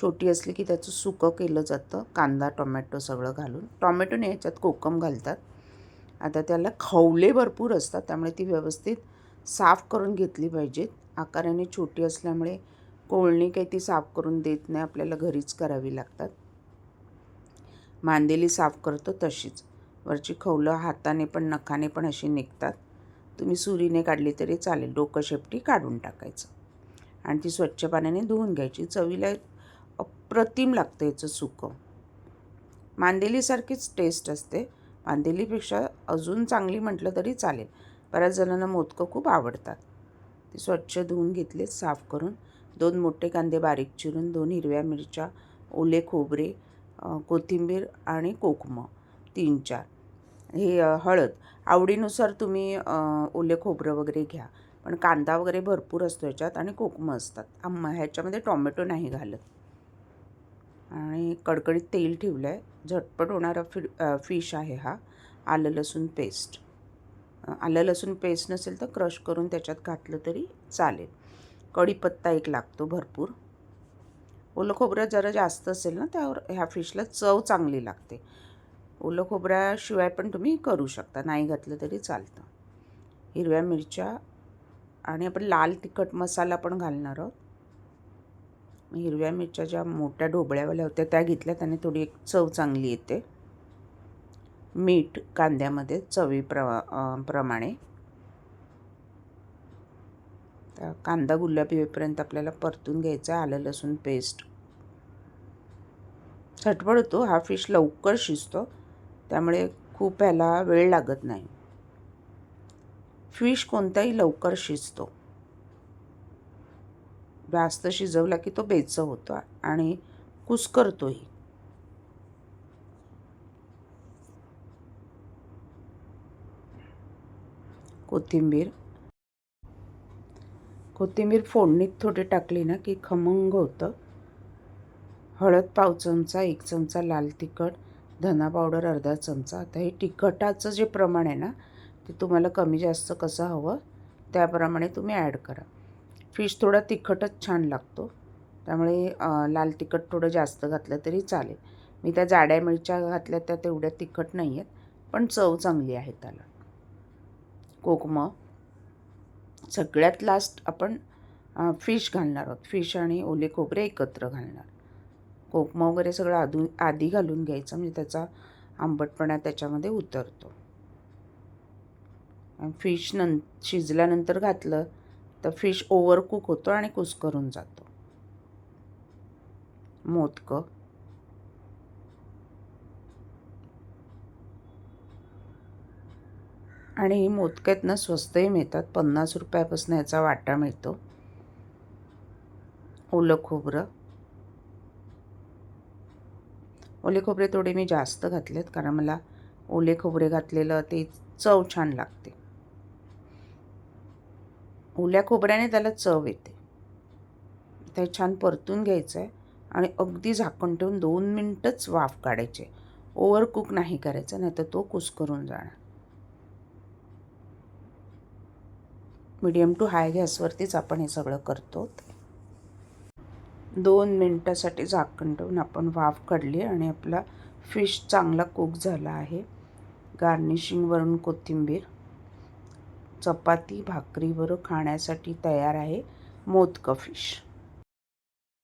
छोटी असली की त्याचं सुकं केलं जातं कांदा टोमॅटो सगळं घालून. टॉमॅटो नाही याच्यात कोकम घालतात. आता त्याला खवले भरपूर असतात त्यामुळे ती व्यवस्थित साफ करून घेतली पाहिजेत. आकाराने छोटी असल्यामुळे कोळणी काही ती साफ करून देत नाही आपल्याला घरीच करावी लागतात. मांदेली साफ करतो तशीच. वरची खवलं हाताने पण नखाने पण अशी निघतात. तुम्ही सुरीने काढली तरी चालेल डोकं शेपटी काढून टाकायचं. आणि ती स्वच्छ पाण्याने धुवून घ्यायची. चवीला प्रतिम लागतं याचं सुकं. मांदेलीसारखीच टेस्ट असते. मांदेलीपेक्षा अजून चांगली म्हटलं तरी चालेल. बऱ्याच जणांना मोदकं खूप आवडतात. ती स्वच्छ धुवून घेतले साफ करून. दोन मोठे कांदे बारीक चिरून दोन हिरव्या मिरच्या ओले खोबरे कोथिंबीर आणि कोकमं तीन चार. हे हळद. आवडीनुसार तुम्ही ओले खोबरं वगैरे घ्या. पण कांदा वगैरे भरपूर असतो याच्यात आणि कोकमं असतात. आम ह्याच्यामध्ये टॉमॅटो नाही घालत. आणि कडकडीत तेल ठेवलं आहे झटपट होणारा फि फिश आहे हा. आलं लसूण पेस्ट. आलं लसूण पेस्ट नसेल तर क्रश करून त्याच्यात घातलं तरी चालेल. कढीपत्ता एक लागतो भरपूर. ओलं खोबरं जरा जास्त असेल ना त्यावर ह्या फिशला चव चांगली लागते. ओलं खोबऱ्याशिवाय पण तुम्ही करू शकता. नाही घातलं तरी चालतं. हिरव्या मिरच्या आणि आपण लाल तिखट मसाला पण घालणार आहोत. हिरव्या मिरच्या ज्या मोठ्या ढोबळ्यावाल्या होत्या त्या घेतल्या. त्याने थोडी एक चव चांगली येते. मीठ कांद्यामध्ये चवी प्रमा प्रमाणे. तर कांदा गुलाबी होईपर्यंत आपल्याला परतून घ्यायचा आहे आलं लसूण पेस्ट. झटपट होतो. हा फिश लवकर शिजतो. त्यामुळे खूप ह्याला वेळ लागत नाही. फिश कोणताही लवकर शिजतो. जास्त शिजवला की तो बेच होतो आणि कुस्करतोही. कोथिंबीर. कोथिंबीर फोडणीत थोडी टाकली ना की खमंग होतं. हळद पाव चमचा एक चमचा लाल तिखट धना पावडर अर्धा चमचा. आता हे तिखटाचं जे प्रमाण आहे ना ते तुम्हाला कमी जास्त कसं हवं त्याप्रमाणे तुम्ही ॲड करा. फिश थोडा तिखटच छान लागतो. त्यामुळे लाल तिखट थोडं जास्त घातलं तरी चालेल. मी त्या जाड्या मिरच्या घातल्या त्या तेवढ्या तिखट नाही आहेत पण चव चांगली आहे त्याला. कोकमं. सगळ्यात लास्ट आपण फिश घालणार आहोत. फिश आणि ओले खोबरे एकत्र घालणार. कोकमा वगैरे सगळं आधू आधी घालून घ्यायचं म्हणजे त्याचा आंबटपणा त्याच्यामध्ये उतरतो. फिश नं शिजल्यानंतर घातलं तर फिश ओव्हरकुक होतो आणि कुस्करून जातो. मोदकं. आणि ही स्वस्तही मिळतात. पन्नास रुपयापासून याचा वाटा मिळतो. ओलं खोबरं. ओले खोबरे थोडे मी जास्त घातलेत कारण मला ओले खोबरे घातलेलं ते चव छान लागते. ओल्या खोबऱ्याने त्याला चव येते. ते छान परतून घ्यायचं आहे आणि अगदी झाकण ठेवून दोन मिनटंच वाफ काढायचे. ओव्हर कुक नाही करायचं नाही तर तो कुस्करून जाणार. मिडियम टू हाय गॅसवरतीच आपण हे सगळं करतो. दोन मिनटासाठी झाकण ठेवून आपण वाफ काढली आणि आपला फिश चांगला कुक झाला आहे. गार्निशिंगवरून कोथिंबीर. चपाती भाकरीवर खाण्यासाठी तयार आहे मोदकं फिश.